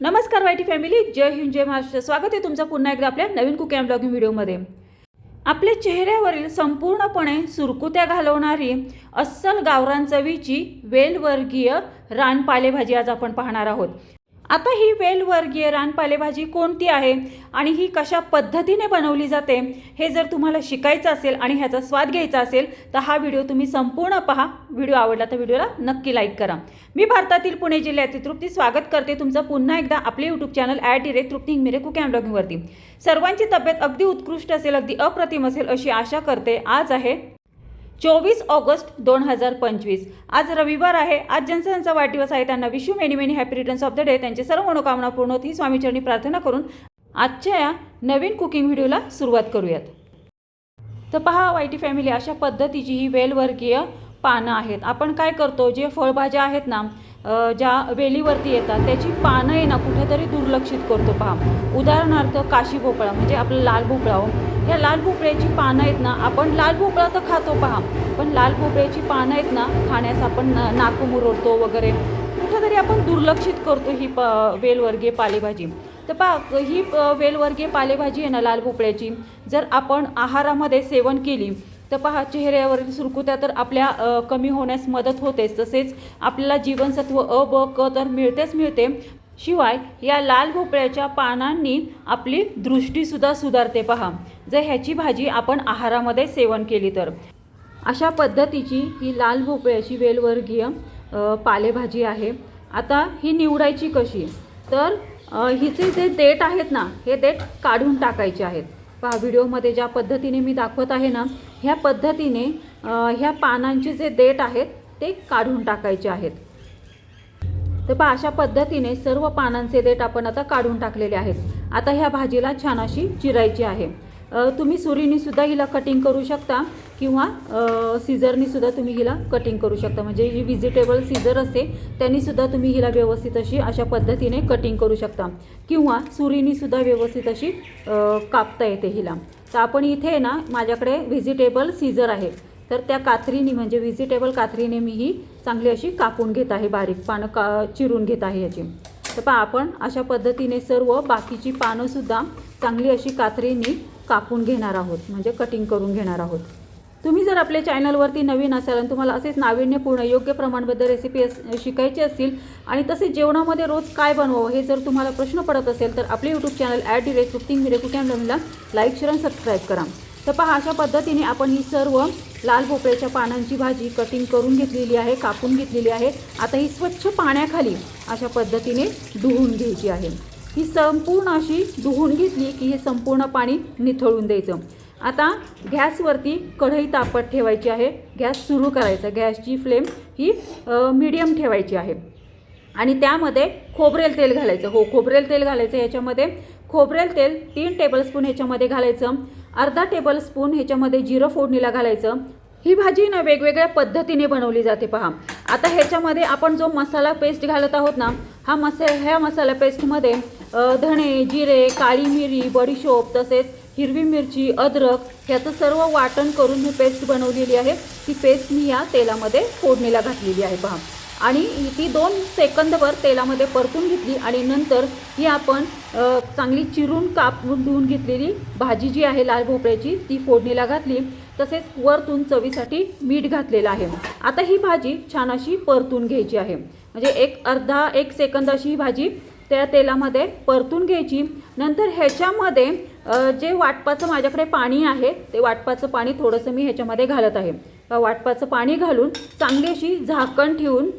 नमस्कार YT family जय हिंद जय महाराष्ट्र. स्वागत आहे तुमचं पुन्हा एकदा आपल्या नवीन कुकिंग ब्लॉगिंग व्हिडिओमध्ये. आपल्या चेहऱ्यावरील संपूर्णपणे सुरकुत्या घालवणारी अस्सल गावरान चवीची वेलवर्गीय रान पालेभाजी आज आपण पाहणार आहोत. आता ही वेलवर्गीय रानपालेभाजी कोणती आहे आणि ही कशा पद्धतीने बनवली जाते हे जर तुम्हाला शिकायचं असेल आणि ह्याचा स्वाद घ्यायचा असेल तर हा व्हिडिओ तुम्ही संपूर्ण पहा. व्हिडिओ आवडला तर व्हिडिओला नक्की लाईक करा. मी भारतातील पुणे जिल्ह्यातील तृप्ती स्वागत करते तुमचं पुन्हा एकदा आपले यूट्यूब चॅनल ॲट इरे तृप्ती हिंगमिरे कुक अँड ब्लॉगिंगवरती सर्वांची तब्येत अगदी उत्कृष्ट असेल अगदी अप्रतिम असेल अशी आशा करते. आज आहे चोवीस ऑगस्ट दोन हजार पंचवीस. आज रविवार आहे. आज ज्यांचा वाढदिवस आहे. त्यांना विश्व many many happy returns of the day त्यांची सर्व मनोकामना पूर्ण होती. स्वामीचरणी प्रार्थना करून आजच्या या नवीन कुकिंग व्हिडिओला सुरुवात करूयात. तर पहा वाईटी फॅमिली अशा पद्धतीची ही वेलवर्गीय पानं आहेत. आपण काय करतो? जे फळभाज्या आहेत ना ज्या वेलीवरती येतात त्याची पानं आहे ना कुठेतरी दुर्लक्षित करतो. पहा उदाहरणार्थ काशी भोपळा म्हणजे आपलं लाल भोपळा हो. ह्या लाल भोपळ्याची पानं आहेत ना आपण लाल भोपळा तर खातो पहा पण लाल भोपळ्याची पानं आहेत ना खाण्यास आपण न- नाक मुरडतो वगैरे. कुठंतरी आपण दुर्लक्षित करतो ही प वेलवर्गीय पालेभाजी. तर पहा ही वेलवर्गीय पालेभाजी आहे ना लाल भोपळ्याची जर आपण आहारामध्ये सेवन केली तर पहा चेहऱ्यावरील सुरकुत्या तर आपल्या कमी होण्यास मदत होतेच. तसेच आपल्याला जीवनसत्व अ ब क तर मिळतेच मिळते शिवाय या लाल भोपळ्याच्या पानांनी आपली दृष्टीसुद्धा सुधारते पहा. जर ह्याची भाजी आपण आहारामध्ये सेवन केली तर. अशा पद्धतीची ही लाल भोपळ्याची वेलवर्गीय पालेभाजी आहे. आता ही निवडायची कशी? तर हिचे जे देठ आहेत ना हे देठ काढून टाकायचे आहेत. पहा व्हिडिओमध्ये ज्या पद्धतीने मी दाखवत आहे ना ह्या पद्धतीने ह्या पानांचे जे देठ आहेत ते काढून टाकायचे आहेत. तर पहा अशा पद्धतीने सर्व पानांचे देठ आपण आता काढून टाकलेले आहेत. आता ह्या भाजीला छान अशी चिरायची आहे. तुम्ही सुरीनीसुद्धा हिला कटिंग करू शकता किंवा सिझरनीसुद्धा तुम्ही हिला कटिंग करू शकता. म्हणजे जी व्हिजिटेबल सीझर असते त्यांनीसुद्धा तुम्ही हिला व्यवस्थित अशी अशा पद्धतीने कटिंग करू शकता. किंवा सुरीनीसुद्धा व्यवस्थित अशी कापता येते हिला. तर आपण इथे ना माझ्याकडे व्हिजिटेबल सीझर आहे. तर त्या कात्रीने म्हणजे व्हिजिटेबल कात्रीने मी ही चांगली अशी कापून घेत आहे बारीक पानं का चिरून घेत आहे याची. तर पहा आपण अशा पद्धतीने सर्व बाकीची पानंसुद्धा चांगली अशी कात्रीने कापून घेणार आहोत म्हणजे कटिंग करून घेणार आहोत. तुम्ही जर आपल्या चॅनलवरती नवीन असाल आणि तुम्हाला असेच नाविन्यपूर्ण योग्य प्रमाणबद्दल रेसिपी अस शिकायची असतील आणि तसेच जेवणामध्ये रोज काय बनवावं हे जर तुम्हाला प्रश्न पडत असेल तर आपले YouTube channel at direct cooking मिरे कुकिंग लाईक शेअर आणि सबस्क्राईब करा. तर पहा अशा पद्धतीने आपण ही सर्व लाल भोपळ्याच्या पानांची भाजी कटिंग करून घेतलेली आहे कापून घेतलेली आहे. आता ही स्वच्छ पाण्याखाली अशा पद्धतीने धुवून घ्यायची आहे. ही संपूर्ण अशी धुवून घेतली की हे संपूर्ण पाणी निथळून द्यायचं. आता गॅसवरती कढई तापत ठेवायची आहे. गॅस सुरू करायचा. गॅसची फ्लेम ही मीडियम ठेवायची आहे. आणि त्यामध्ये खोबरेल तेल घालायचं. हो खोबरेल तेल घालायचं ह्याच्यामध्ये. खोबरेल तेल तीन टेबलस्पून ह्याच्यामध्ये घालायचं. अर्धा टेबलस्पून ह्याच्यामध्ये जिरं फोडणीला घालायचं. ही भाजी ना वेगवेगळ्या पद्धतीने बनवली जाते पहा. आता ह्याच्यामध्ये आपण जो मसाला पेस्ट घालत आहोत ना हा मसा ह्या मसाला पेस्टमध्ये धणे जिरे काळी मिरी बडीशोप तसेच हिरवी मिरची अद्रक ह्याचं सर्व वाटण करून ही पेस्ट बनवलेली आहे. ती पेस्ट मी या तेलामध्ये फोडणीला घातलेली आहे पहा. आणि ती दोन सेकंदभर तेलामध्ये परतून घेतली आणि नंतर ही आपण चांगली चिरून कापून धुवून घेतलेली भाजी जी आहे लाल भोपळ्याची ती फोडणीला घातली. तसेच वरतून चवीसाठी मीठ घातलेलं आहे. आता ही भाजी छान अशी परतून घ्यायची आहे. म्हणजे एक अर्धा एक सेकंद अशी ही भाजी त्या तेलामध्ये परतून घ्यायची. नंतर ह्याच्यामध्ये जे वाटपाचं माझ्याकडे पाणी आहे ते वाटपाचं पाणी थोडंसं मी ह्याच्यामध्ये घालत आहे. वाटपाचं पाणी घालून चांगली अशी झाकण ठेवून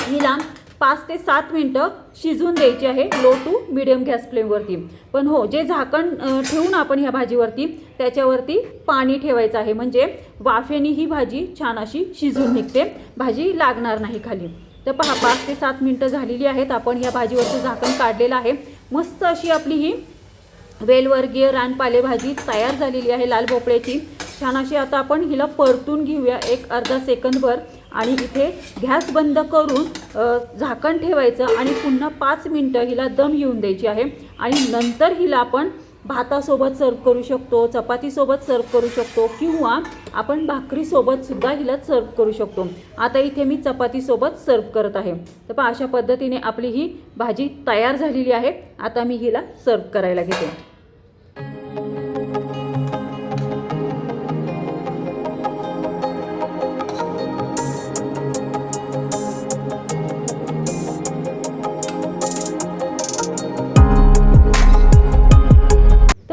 हिला पाच ते सात मिनटं शिजून द्यायची आहे लो टू मिडियम गॅस फ्लेमवरती पण हो जे झाकण ठेवून आपण ह्या भाजीवरती त्याच्यावरती पाणी ठेवायचं आहे. म्हणजे वाफेने ही भाजी छान अशी शिजून निघते. भाजी लागणार नाही खाली. तर पहा पाच ते सात मिनटं झालेली आहेत. आपण ह्या भाजीवरचं झाकण काढलेलं आहे. मस्त अशी आपली ही वेलवर्गीय रानपालेभाजी तयार झालेली आहे लाल भोपळ्याची. छान अशी आता आपण हिला परतून घेऊया एक अर्धा सेकंदभर. आणि इथे गॅस बंद करून झाकण ठेवायचं आणि पुन्हा पाच मिनटं हिला दम येऊन द्यायची आहे. आणि नंतर हिला आपण भातासोबत सर्व करू शकतो चपातीसोबत सर्व करू शकतो किंवा आपण भाकरीसोबत सुद्धा हिला सर्व करू शकतो. आता इथे मी चपातीसोबत सर्व करत आहे. तर पहा अशा पद्धतीने आपली ही भाजी तयार झालेली आहे. आता मी हिला सर्व करायला घेते.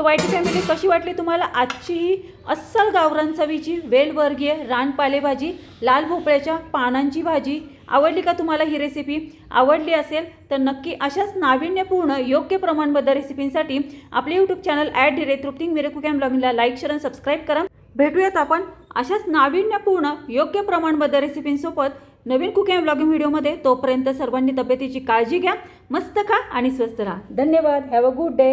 वाईटी फॅमिली कशी वाटली तुम्हाला? आजची ही अस्सल गावरान चवीची वेलवर्गीय रान पालेभाजी लाल भोपळ्याच्या पानांची भाजी. आवडली का तुम्हाला ही रेसिपी आवडली असेल तर नक्की अशाच नाविन्यपूर्ण योग्य प्रमाणबद्ध रेसिपींसाठी आपले यूट्यूब चॅनल ॲड डिरे तृप्तिंग मिरे कुकॅम ब्लॉगिंगला लाईक शेअर आणि सबस्क्राईब करा. भेटूयात आपण अशाच नाविन्यपूर्ण योग्य प्रमाणबद्ध रेसिपींसोबत नवीन कुकिंग ब्लॉगिंग व्हिडिओमध्ये. तोपर्यंत सर्वांनी तब्येतीची काळजी घ्या मस्त खा आणि स्वस्त राहा. धन्यवाद. Have a good day